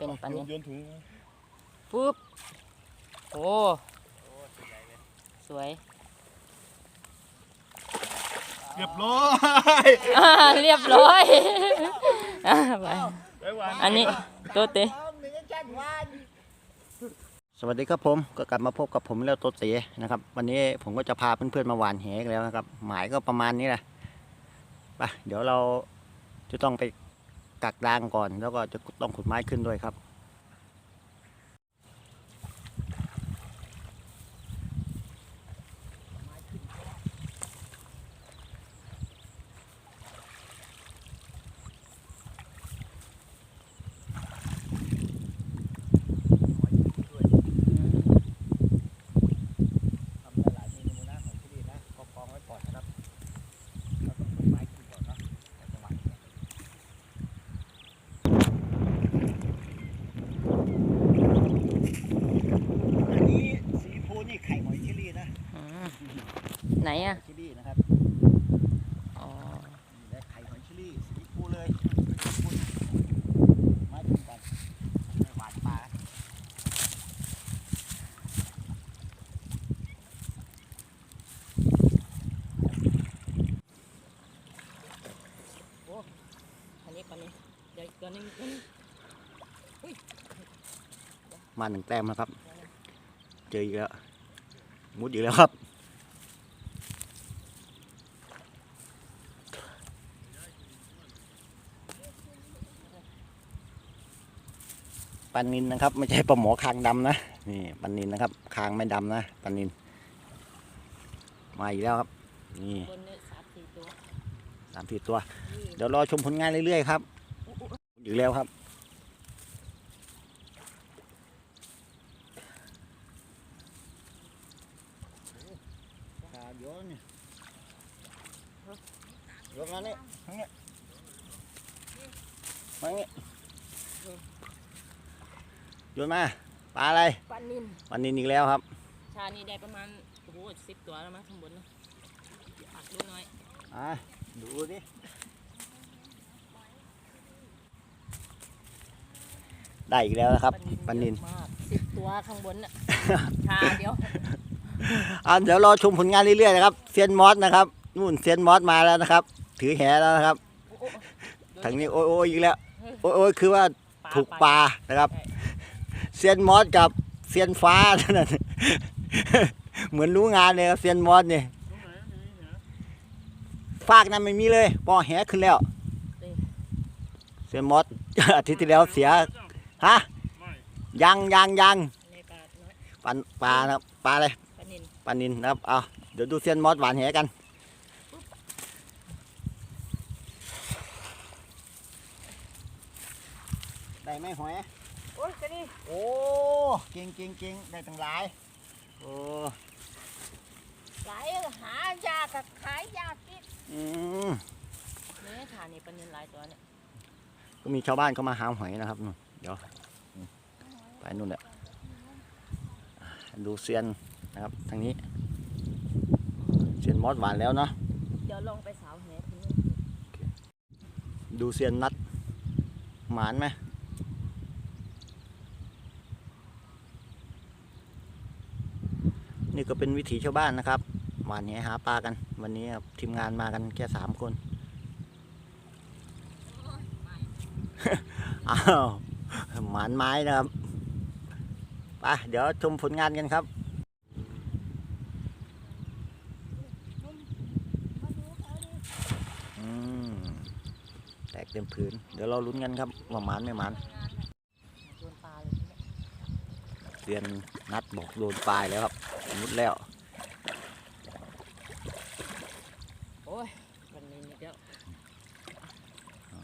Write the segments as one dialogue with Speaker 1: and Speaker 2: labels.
Speaker 1: เป็นปลานิน
Speaker 2: โยนถุง
Speaker 1: ปุ๊บโอ้สวย
Speaker 2: เรียบร้อย
Speaker 1: อ่าเรียบร้อยอ่าไป
Speaker 2: ไปวาง
Speaker 1: อันนี้ตัวเตะ
Speaker 3: สวัสดีครับผมก็กลับมาพบกับผมแล้วโตเต๋นะครับ วันนี้ผมก็จะพาเพื่อนๆมาหวานแหอีกแล้วนะครับ หมายก็ประมาณนี้แหละไปเดี๋ยวเราจะต้องไป กักดางก่อน แล้วก็จะต้องขุดไม้ขึ้นด้วยครับ ทำได้หลายเมนูนะของที่นี่นะก็กองไว้ก่อนนะครับเราต้องขุดไม้ขึ้นก่อนเนาะในจังหวะนี้อันนี้สีฟูนี่ไข่หอยเชอรี่นะ
Speaker 1: อืมไห นอะ
Speaker 3: เชอรี่นะครับ
Speaker 1: อ๋อ
Speaker 3: นี่แหละไข่หอยเชอรี่สีฟูเลยขุดไม้ขึ้นก่อนไปหวานปลา
Speaker 1: อันนี้ปลานินเดี๋ยวอีกตัวหนึงตัวหนึง
Speaker 3: มาหนึ่งแต้มนะครับ เจออีกแล้ว มุดอีกแล้วครับ ปลานินนะครับ ไม่ใช่ปลาหมอคางดำนะนี่ปลานินนะครับคางไม่ดำนะปลานินมาอีกแล้วครับนี่
Speaker 1: บนเนี่ยสามสี่ตัว
Speaker 3: สามสี่ตัว เดี๋ยวรอชมผลงานเรื่อยๆครับอีกแล้วครับขาโยนนี่โยนมานี่ทางนี้มานี่โยนมาปลาอะไร
Speaker 1: ปลานิน
Speaker 3: ปลานินอีกแล้วครับ
Speaker 1: ชานี่ได้ประมาณโอ้โหสิบตัวแล้วมั้งข้างบนนะอักดูหน่อย
Speaker 3: อะดูดิได้อีกแล้วนะครับปลานิน
Speaker 1: เยอะมากสิบตัวข้างบนน่ะชาเดียว
Speaker 3: อะเดี๋ยวรอชมผลงานเรื่อยๆนะครับเซียนมอสนะครับนู่นเซียนมอสมาแล้วนะครับ ถือแหแล้วนะครับ
Speaker 1: โอ้โอ้
Speaker 3: ทางนี้โอ้ยโอ้ยอีกแล้ว โอ้ยโอ้ยคือว่าถูกป
Speaker 1: ป
Speaker 3: ลานะครับ เซียนมอสกับเซียนฟ้านั่นเหมือนรู้งานเลยครับเซียนมอสเนี่ยฟากนั้นไม่มีเลยปอแหขึ้นแล้ว เซียนมอสอาทิตย์ที่แล้วเสียฮะยังยังยัง
Speaker 1: ในปลาน้อย
Speaker 3: ปลาปลานะครับปลาอะไร
Speaker 1: ปลานิน
Speaker 3: ปลานินนะครับเอาเดี๋ยวดูเซียนมอสหวานแหกันได้ไหมหอย
Speaker 1: โอ้ยก็นี่
Speaker 3: โอ้เก่งเก่งเก่งได้ตั้งหลายโอ้
Speaker 1: หลายหายากกับขายยากที่
Speaker 3: อืม
Speaker 1: เนี่ยชานี่ปลานินหลายตัวเนี่ย
Speaker 3: ก็มีชาวบ้านเขามาหาหอยนะครับนู่นเดี๋ยวอืมไปนู่นแหละอ่าดูเซียนนะครับทางนี้เซียนมอสหวานแล้วเนาะ
Speaker 1: เดี๋ยวลงไปสาวแหทีนี้
Speaker 3: ดูเซียนนัดหมานไหม นี่ก็เป็นวิถีชาวบ้านนะครับหวานแหหาปลากัน วันนี้ครับทีมงานมากันแค่สามคนอ้าวหมานไม้นะครับไปเดี๋ยวชมผลงานกันครับแตกเต็มพื้น เดี๋ยวเราลุ้นกันครับว่าหมานไม่หมาน
Speaker 1: โดนเลยเนี่ย
Speaker 3: เรียนนัดบอกโดนปลายแล้วครับ มุดแล้ว
Speaker 1: โอ้ยปลานินอีกแล้ว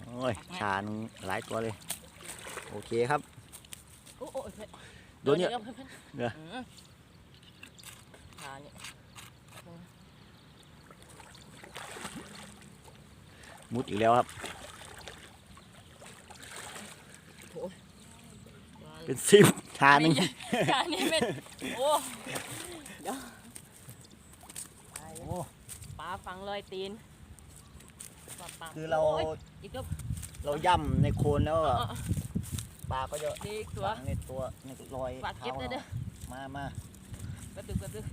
Speaker 3: โอ้ยชาญหลายตัวเลย โอเคครับ
Speaker 1: โอ้โอ้ยเฮ้ย
Speaker 3: โดนเยอะ
Speaker 1: ดี๋วพิ่น
Speaker 3: เหรอ
Speaker 1: อืมชาเนี่ย
Speaker 3: มุดอีกแล้วครับ เป็นสิบชาหนึ่ง
Speaker 1: ไม่ใช่ชานี่เป็นโอ้เดี๋ยวตายแล้วปลาฟังรอยตีนปลาปลา
Speaker 3: คือเรา
Speaker 1: โยอีกก็
Speaker 3: เราย่ำในโคลนแล้ว
Speaker 1: เอ
Speaker 3: อะ
Speaker 1: อเออ
Speaker 3: ปลาก็จะ
Speaker 1: ดีอีกตัว
Speaker 3: ฝังในตัวในรอย
Speaker 1: ฝากเก็บได้เด้อ
Speaker 3: มามา
Speaker 1: กระดึกกระดึก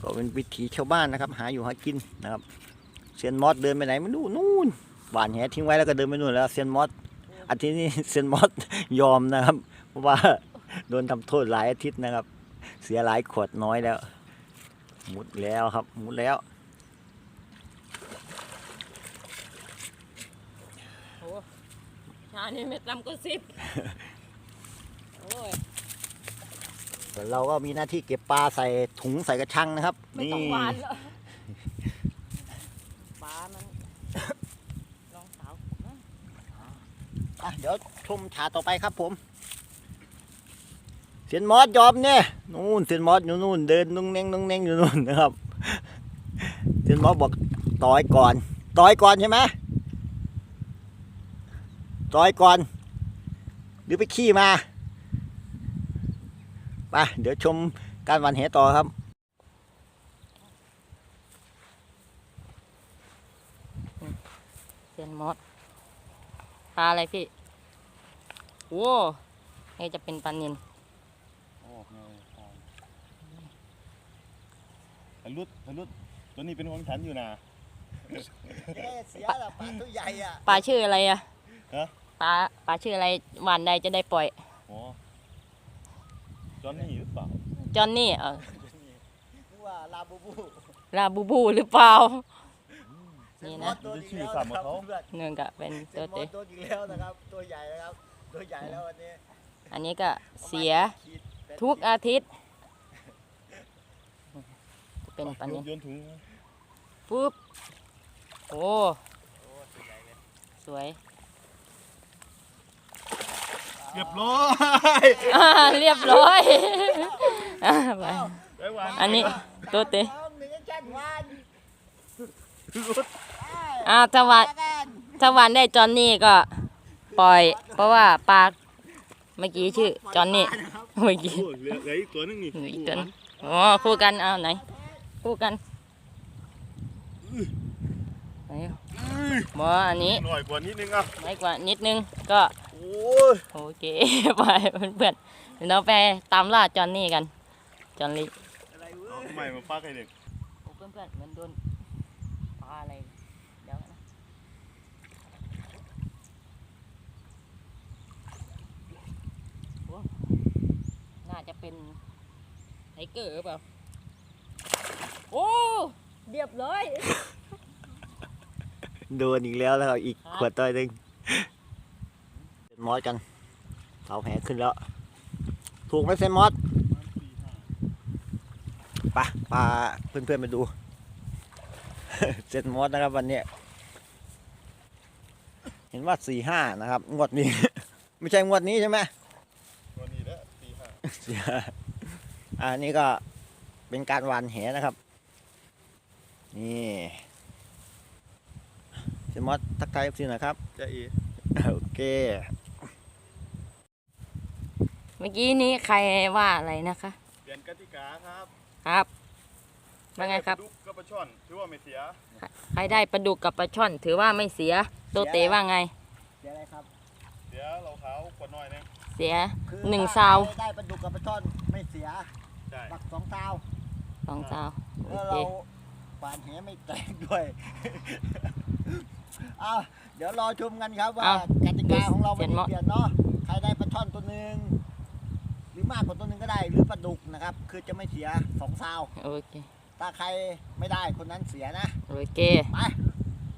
Speaker 3: ก็เป็นวิถีชาวบ้านนะครับ หาอยู่หากินนะครับเซียนมอสเดินไปไหนไม่รู้นู่นหวานแหทิ้งไว้แล้วก็เดินไปนู่นแล้วเซียนมอสอาทิตย์นี้ เซียนมอสยอมนะครับเพราะว่า โดนทำโทษหลายอาทิตย์นะครับ เสียหลายขวดน้อยแล้วหมุดแล้วครับหมุดแล้ว
Speaker 1: โอ้ชานี่ไม่ต่ำกว่าสิบโอ้ย
Speaker 3: ส่วนเราก็มีหน้าที่เก็บปลาใส่ถุงใส่กระชังนะครับ
Speaker 1: ไม่
Speaker 3: นี่
Speaker 1: ต้องหวานแล้วปลามันลองสาวนะ
Speaker 3: อะเดี๋ยวชมฉากต่อไปครับผม เซียนมอสยอมเนี่ยนู่นเซียนมอสอยู่นู่นเดินนุ่งเน่งนุ่งเน่งอยู่นู่นนะครับเซียนมอสบอกต่อยก่อน ต่อยก่อนใช่ไหมต่อยก่อน หรือไปขี้มาไปเดี๋ยวชมการหวันเหต่อครับ
Speaker 1: เซียนมอสปลาอะไรพี่โอ้นี่จะเป็นปลานิน
Speaker 2: โอ้โหทะลุทะลุตัวนี้เป็นของฉันอยู่นะ
Speaker 3: เสียละปลาตัวใหญ่อะ
Speaker 1: ปลาชื่ออะไรอะ
Speaker 2: ฮะ
Speaker 1: ปลาปลาชื่ออะไรหวานใดจะได้ปล่อย
Speaker 2: อ๋อจอนนี่หรือเปล่า
Speaker 1: จอนนี่เออ
Speaker 3: นึกว่าลาบูบู
Speaker 1: ลาบูบูหรือเปล่า นี่นะ
Speaker 3: เซียมอสโดอีกแล้วนะครับเพื่อน
Speaker 1: เนื่องกับเป็น
Speaker 3: เซี
Speaker 1: ตั
Speaker 3: ยวนมอ
Speaker 1: เตะ
Speaker 3: สโดนอีกแล้วนะครับ ตัวใหญ่นะครับ ตัวใหญ่แล้ววันนี้
Speaker 1: อันนี้ก็เสีย
Speaker 3: ขีดแปด
Speaker 1: ทุกอาทิตย์ เป็นปลานิน
Speaker 2: โยนถุงนะ
Speaker 1: ปุ๊บโอ้
Speaker 3: โอ้ตัวใหญ่เลย
Speaker 1: สวย
Speaker 2: เรียบร้อย
Speaker 1: อ่าเรียบร้อยอ่าไป
Speaker 2: ไว้วาง
Speaker 1: อันนี้ตัวเตะ
Speaker 3: น้องหนึ่งแค่วัน
Speaker 1: อ่าถ้าวันถ้าวันได้จอนนี่ก็ปล่อย เพราะว่าปลาเมื่อกี้ชื่อจอนนี่เมื่อกี้
Speaker 2: โอ้เหลือเหลืออีกตัวนึงนี่
Speaker 1: เหลืออีกตัวนึงอ๋อคู่กันเอาไหน คู่กันไหนบออันนี้
Speaker 2: หน่อยกว่านิดนึงอะ
Speaker 1: ไม่กว่านิดนึงก็
Speaker 2: โอ้ย
Speaker 1: โอเคไปเพื่อนๆเดี๋ยวเราไปตามล่าจอนนี่กัน จอนนี่
Speaker 3: อะไรเว้
Speaker 2: เอา
Speaker 3: ย
Speaker 2: ทำไมมาฟักให้เด็ก
Speaker 1: โอ้เพื่อนๆเหมือนโดนปลาอะไรเดี๋ยวนะโอ้น่าจะเป็นไทเกอร์หรือเปล่า โอ้เรียบร้อย
Speaker 3: โดนอีกแล้วแล้วอีก
Speaker 1: ครับ
Speaker 3: ขวดตัวหนึ่งเซนมอสกันเสาแหขึ้นแล้ว ถูกไหมเซนมอสไปพาเพื่อนๆไปดูเซนมอสนะครับวันเนี้ยเห็นว่าสี่ห้านะครับ งวดนี้ ไม่ใช่งวดนี้ใช่ไหม
Speaker 2: ตัวนี้แหละตีห้า
Speaker 3: เสียอันนี้ก็ เป็นการหวานแหนะครับ นี่เซนมอสทักทายสิหน่อยครับ
Speaker 2: จะอี
Speaker 3: โอเค
Speaker 1: เมื่อกี้นี้ใครว่าอะไรนะคะ
Speaker 2: เปลี่ยนกติกาครับ
Speaker 1: ครับว่าไงครับ
Speaker 2: ดุกกระปะช่อนถือว่าไม่เสีย
Speaker 1: ใครได้ปลาดุกกับปลาช่อน ถือว่าไม่เสีย โตเตว่าไง
Speaker 3: เดี๋ยวอะไรครับ
Speaker 2: เสียเราขาวกว่าน้อยนึง
Speaker 1: เสีย
Speaker 3: คือ
Speaker 1: หนึ่ง
Speaker 3: ถ้
Speaker 1: ซาว
Speaker 3: ได้ปลาดุกกับปลาช่อนไม่เสีย
Speaker 2: ใช่
Speaker 3: บักสองซาว
Speaker 1: สองสาวโอ
Speaker 3: แล้ว
Speaker 1: เค
Speaker 3: เราหวานแหไม่แตกด้วย เอาเดี๋ยวรอชมกันครับว่า
Speaker 1: เอา
Speaker 3: กติกาของเรา
Speaker 1: เปลี่
Speaker 3: ไม่
Speaker 1: ยน
Speaker 3: ได้
Speaker 1: หม้อ
Speaker 3: เปลี่ยนเนาะ ใครได้ปลาช่อนตัวหนึ่งหรือมากกว่าตัวหนึ่งก็ได้หรือปลาดุกนะครับ คือจะไม่เสียสองซาว
Speaker 1: โอเค
Speaker 3: ถ้าใครไม่ได้คนนั้นเสียนะ
Speaker 1: โอเค
Speaker 3: ไป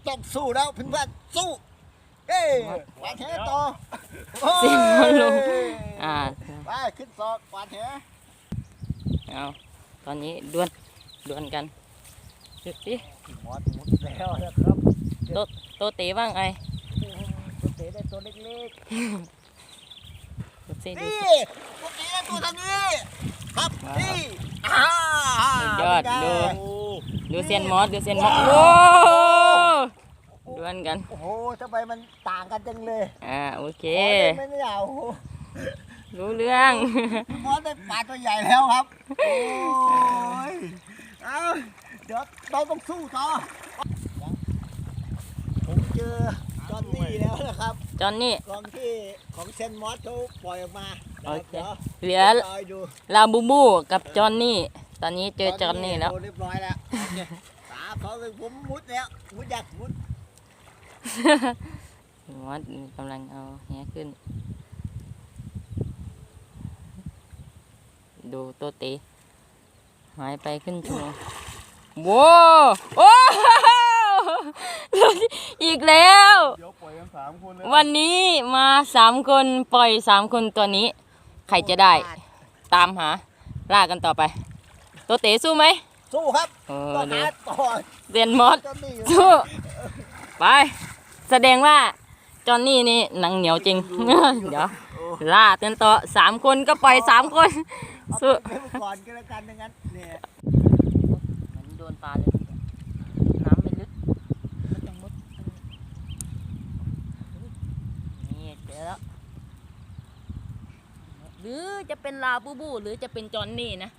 Speaker 3: ต้องสู้แล้วเพื่อนๆสู้ เอ้ยหวานแหต่อโอ้
Speaker 1: เสียงมันลง
Speaker 3: ย
Speaker 1: อ่า
Speaker 3: ไปขึ้นสอดหวานแห
Speaker 1: เอา ตอนนี้ดวลดวลกันดูสิ
Speaker 3: หมดหมดแล้วนะครับ
Speaker 1: โตเตว่าไง
Speaker 3: ตัวเตะได้ตัวเล็ก
Speaker 1: ดูสิ
Speaker 3: ๆ
Speaker 1: ดู
Speaker 3: นี่
Speaker 1: สิ
Speaker 3: ตัวเตะได้ตัวเท่านี้ครับ
Speaker 1: ว้าว
Speaker 3: นี่อ่า
Speaker 1: สุดยอด
Speaker 3: เป็นไง
Speaker 1: ดู
Speaker 2: โอ้
Speaker 1: ดูเซียนมอสดูเซียนมอสโอ้ดวลกัน
Speaker 3: โอ้โหทำไมมันต่างกันจังเลย
Speaker 1: อ่าโอเค
Speaker 3: ขอได้ไหม่เนี่ยโอ้โห
Speaker 1: รู้เรื่อง
Speaker 3: มอสได้ปลาตัวใหญ่แล้วครับ โอ้ย เอาเดี๋ยวเราต้องสู้ต่อ ผมเจอจอนนี่แล้วนะครับ
Speaker 1: จอนนี่
Speaker 3: กองที่ของเซนมอสเขาปล่อยออกมา
Speaker 1: โอเค
Speaker 3: ดี๋ยว
Speaker 1: เหลือ
Speaker 3: รอยดู
Speaker 1: ลาบูบูกับจอนนี่ ตอนนี้เจอจอนนี่แล้ว
Speaker 3: โดเรียบร้อยแล้วตาเขาเป็นผมมุดแล้ว มุดอยากมุด
Speaker 1: มอสกำลังเอาแหขึ้น ดูโตเตหายไปขึ้นชั่วโมงว้าวโอ้อีกแล้ว
Speaker 2: เดี๋ยวปล่อยกันสามคนเลย
Speaker 1: วันนี้มาสามคนปล่อยสามคนตัวนี้ ใครจะได้ ตามหาล่ากันต่อไป ตัวเต๋สู้ไหม
Speaker 3: สู้ครับ
Speaker 1: เออ
Speaker 3: ต้อง
Speaker 1: เดี๋ย
Speaker 3: หาวต่อ
Speaker 1: เรียนมอส
Speaker 3: จนนี่อยู่
Speaker 1: สู้ไป แสดงว่าจอนนี่นี่หนังเหนียวจริง เดี๋ยวล่าเตือนต่อสามคนก็ปล่อยสามคน
Speaker 3: เอา
Speaker 1: สู้
Speaker 3: ไปไว้ก่อนก็แล้วกันดังนั้นเนี่ย
Speaker 1: เหมือนโดนปลาเลยน้ำไม่ลึกก็ต้องมุดนี่เจอแล้ว หรือจะเป็นลาบูบู หรือจะเป็นจอนนี่นะ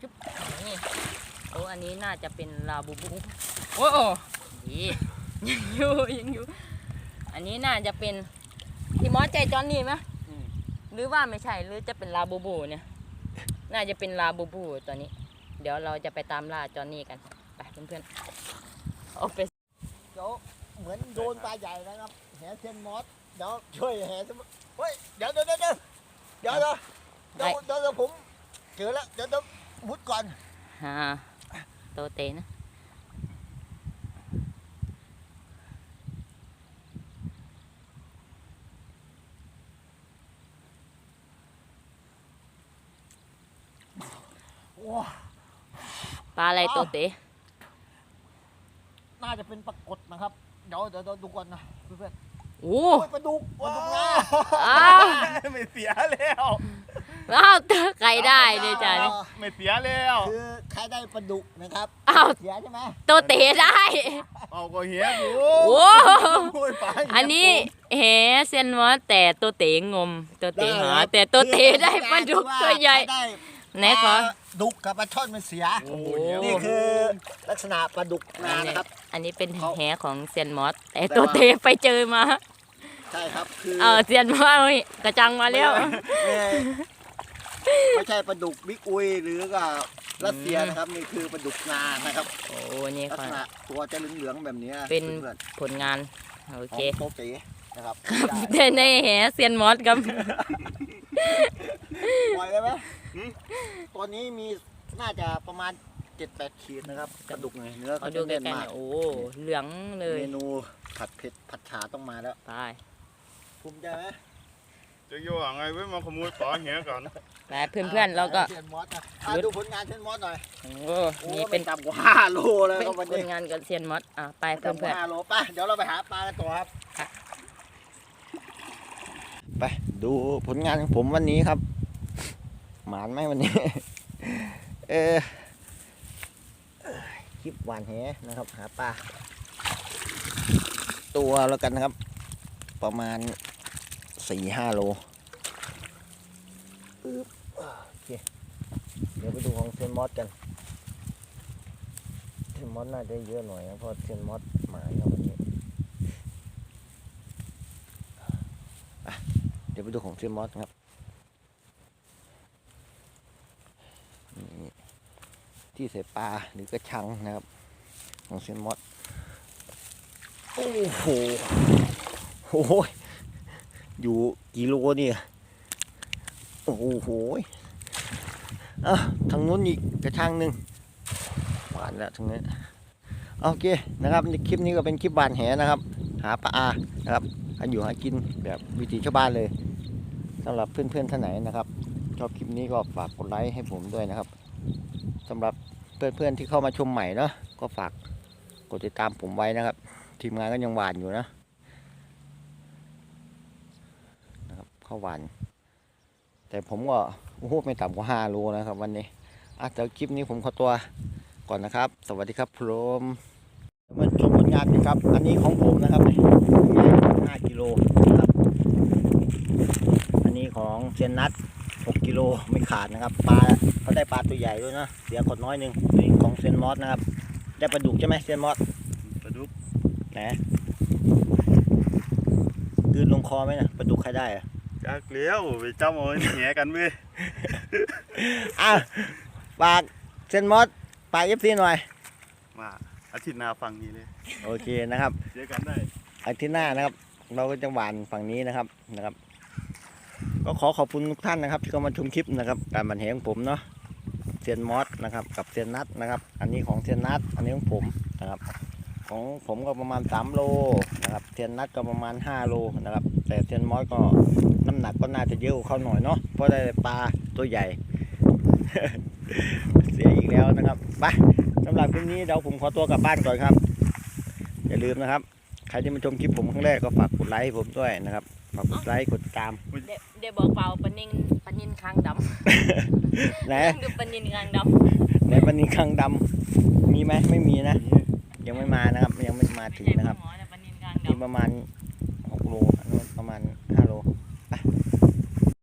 Speaker 1: จุ๊บนี่โอ้อันนี้น่าจะเป็นลาบูบูโอ้โอ้ดียังอยู่ยังอยู่ อันนี้น่าจะเป็นพี่มอสใจจอนนี่ไหมหรือว่าไม่ใช่หรือจะเป็นลาบูบูเนี่ย น่าจะเป็นลาบูบูตัวนี้ เดี๋ยวเราจะไปตามล่าจอนนี่กัน ไปเพื่อนๆเอาไป
Speaker 3: เดี๋ยวเหมือนโดนปลาใหญ่นะครับแหเทีนมอสเดี๋ยวช่วยแหเฮ้ยเดี๋ยวเดี๋ยวเดี๋ยวเดี๋ยวเดี๋ยวเดี๋ยวผมเจอแล้วเดี๋ยวเดี๋ยวมุดก่อน
Speaker 1: ฮ่าโตเตนะ ปลาอะไรโตเต
Speaker 3: น่าจะเป็นปรากฏนะครับ เดี๋ยวเดี๋ยวเดี๋ยวดูก่อนนะเพื่อน
Speaker 1: โอ้
Speaker 3: ๆโอ้ยปลาดุกปลาดุกนะ
Speaker 1: อ้าว
Speaker 2: ไม่เสียแล้ว
Speaker 1: อ้าวใครได้เนี่ยจ้ะนี่
Speaker 2: ไม่เสียแล้ว
Speaker 3: คือใครได้ปลาดุกนะครับ
Speaker 1: อ้าว
Speaker 3: เสียใช่ไหม
Speaker 1: โตเตได้
Speaker 2: เอาก็เหี้ยอยู่
Speaker 1: โอ้
Speaker 2: โอ้ยปลาเหี้ย
Speaker 1: อันนี้แหเซียนมอสแต่โตเตงมโตเตหาแต่โตเตได้ปลาดุกตัวใหญ่
Speaker 3: ได้
Speaker 1: ไหนขอ
Speaker 3: ปลาดุกกับปลาช่อนมันเสีย
Speaker 2: โอ้โหเหี้ย
Speaker 3: นี่คือลักษณะปลาดุกนานะครับ
Speaker 1: อันนี้เป็น
Speaker 3: เขา
Speaker 1: แหของเซียนมอสแต่
Speaker 3: แต่
Speaker 1: โต
Speaker 3: ว่า
Speaker 1: เตไปเจอมา
Speaker 3: ใช่ครับคือ
Speaker 1: เออเซียนมอสเฮ้ยกระจังมาแล้ว
Speaker 3: ไม่ไม่ใช่ปลาดุกบิ๊กอุยหรือก็รัสเซียนะครับนี่คือปลาดุกนานะครับ
Speaker 1: โอ้นี่
Speaker 3: ลัก
Speaker 1: ค่ะ
Speaker 3: ษณะตัวจะเหลืองๆแบบนี้
Speaker 1: เป็น
Speaker 3: พื่อน
Speaker 1: ผลงาน โอ
Speaker 3: ๆขอ
Speaker 1: เค
Speaker 3: งโตเก๋นะครับ
Speaker 1: แต่ในแหเซียนมอสครับ
Speaker 3: ปล่อยได้ไหม ตอนนี้มีน่าจะประมาณเจ็ดแปดขีดนะครับกระดุกไงเนื้อ
Speaker 1: เขา
Speaker 3: เขา
Speaker 1: ดู
Speaker 3: จะ
Speaker 1: ใกล้
Speaker 3: แน่น
Speaker 1: ๆ
Speaker 3: มา
Speaker 1: เนี่
Speaker 3: ก
Speaker 1: ยโอ้เหลืองเลย
Speaker 3: เมนูผัดเผ็ดผัดฉาต้องมาแล้ว
Speaker 1: ไป
Speaker 3: ภูมิใจไหม
Speaker 2: จะโย่ยังไงเว้ยมาขโมยปลาเหี้ยก่อน
Speaker 1: ไปเพื่อนๆเราก็
Speaker 3: เชนมอสนะอะดูผลงานเชนมอสหน่อย
Speaker 1: โอ้
Speaker 3: โอ้
Speaker 1: นี่เป็น
Speaker 3: ไม่ต่ำกว่าห้าโลเลย
Speaker 1: เป็น
Speaker 3: ครับวัน
Speaker 1: ผ
Speaker 3: นี้
Speaker 1: ลงานกับเซียนมอสอะไป
Speaker 3: ไม่
Speaker 1: เพื่
Speaker 3: ต่ำกว่า
Speaker 1: อน
Speaker 3: ห้าโลไปเดี๋ยวเราไปหาปลากันต่อครับไปดูผลงานของผมวันนี้ครับ หมานไหมวันนี้ เออคลิปหวานแหนะครับ หาปลาตัวแล้วกันนะครับ ประมาณสี่ห้าโลโอเคเดี๋ยวไปดูของเซนมอสกันเซนมอสน่าจะเยอะหน่อยนะเพราะเซนมอสหมายนะวันนี้เดี๋ยวไปดูของเซนมอสครับนี่ ที่ใส่ปลาหรือกระชังนะครับ ของเซนมอสโอ้โหโอ้โหอยู่กี่โลเนี่ยโอ้โหอะทางนู้นอีกกระชังหนึ่งหวานแล้วทางนี้โอเคนะครับในคลิปนี้ก็เป็นคลิปบานแหนะครับ หาปลาอานะครับหาอยู่หากินแบบวิถีชาวบ้านเลยสำหรับเพื่อนๆท่านไหนนะครับ ชอบคลิปนี้ก็ฝากกดไลค์ให้ผมด้วยนะครับ สำหรับเพื่อนๆที่เข้ามาชมใหม่เนาะก็ฝากกดติดตามผมไว้นะครับ ทีมงานก็ยังหวานอยู่นะนะครับเข้าหวาน แต่ผมก็โอ้โหไม่ต่ำกว่าห้าโลนะครับ วันนี้อะแต่คลิปนี้ผมขอตัวก่อนนะครับ สวัสดีครับพรมมาชมผลงานกันครับ อันนี้ของผมนะครับนี่ห้ากิโลนะครับ อันนี้ของเซยนนัท 6กิโลไม่ขาดนะครับปลาเขาได้ปลาตัวใหญ่ด้วยนะเสียขดน้อยหนึงนี่ของเซยนมอสนะครับ ได้ปลาดุกใช่ไหมเซยนมอส
Speaker 2: ปลาดุก
Speaker 3: ไหนกลืนลงคอไหมนะปลาดุกใครได้อะ
Speaker 2: จากเลี้ยวไปจำเอาแหนกันเว้ย
Speaker 3: อะฝากเซนมอสฝากเอฟซีหน่อย
Speaker 2: มาอาทิตย์หน้าฟังนี้เลย
Speaker 3: โอเคนะครับ
Speaker 2: เจอกันได้
Speaker 3: อาทิตย์หน้านะครับ เราก็จะหวานฝั่งนี้นะครับนะครับ ก็ขอขอบคุณทุกท่านนะครับ ที่เข้ามาชมคลิปนะครับการบันเหของผมเนาะเซียนมอสนะครับกับเซียนนัทนะครับ อันนี้ของเซียนนัทอันนี้ของผมนะครับ ของผมก็ประมาณ 3 โลนะครับเซียนนัทก็ประมาณ 5 โลนะครับ แต่เซียนมอสก็น้ำหนักก็น่าจะเยอะเข้าหน่อยเนาะเพราะได้ปลาตัวใหญ่ เสียอีกแล้วนะครับไปสำหรับคลิปนี้เดี๋ยวผมขอตัวกลับบ้านก่อนครับ อย่าลืมนะครับ ใครที่มาชมคลิปผมครั้งแรกก็ฝากกดไลค์ให้ผมด้วยนะครับ ฝากกดไลค์กดติดตาม
Speaker 1: เดเดบอกเปล่าปลานินปลานินคางดำ
Speaker 3: ไหน
Speaker 1: คือปลานินคางด
Speaker 3: ไหนวันนี้ครั้งดำมีไหมไม่มีนะ ยังไม่มานะครับ ยังไม่มาำถึง
Speaker 1: ใช่
Speaker 3: นะครับ
Speaker 1: ปลาหมอนะปลานินคาง
Speaker 3: มี
Speaker 1: ดำ
Speaker 3: ประมาณ6โล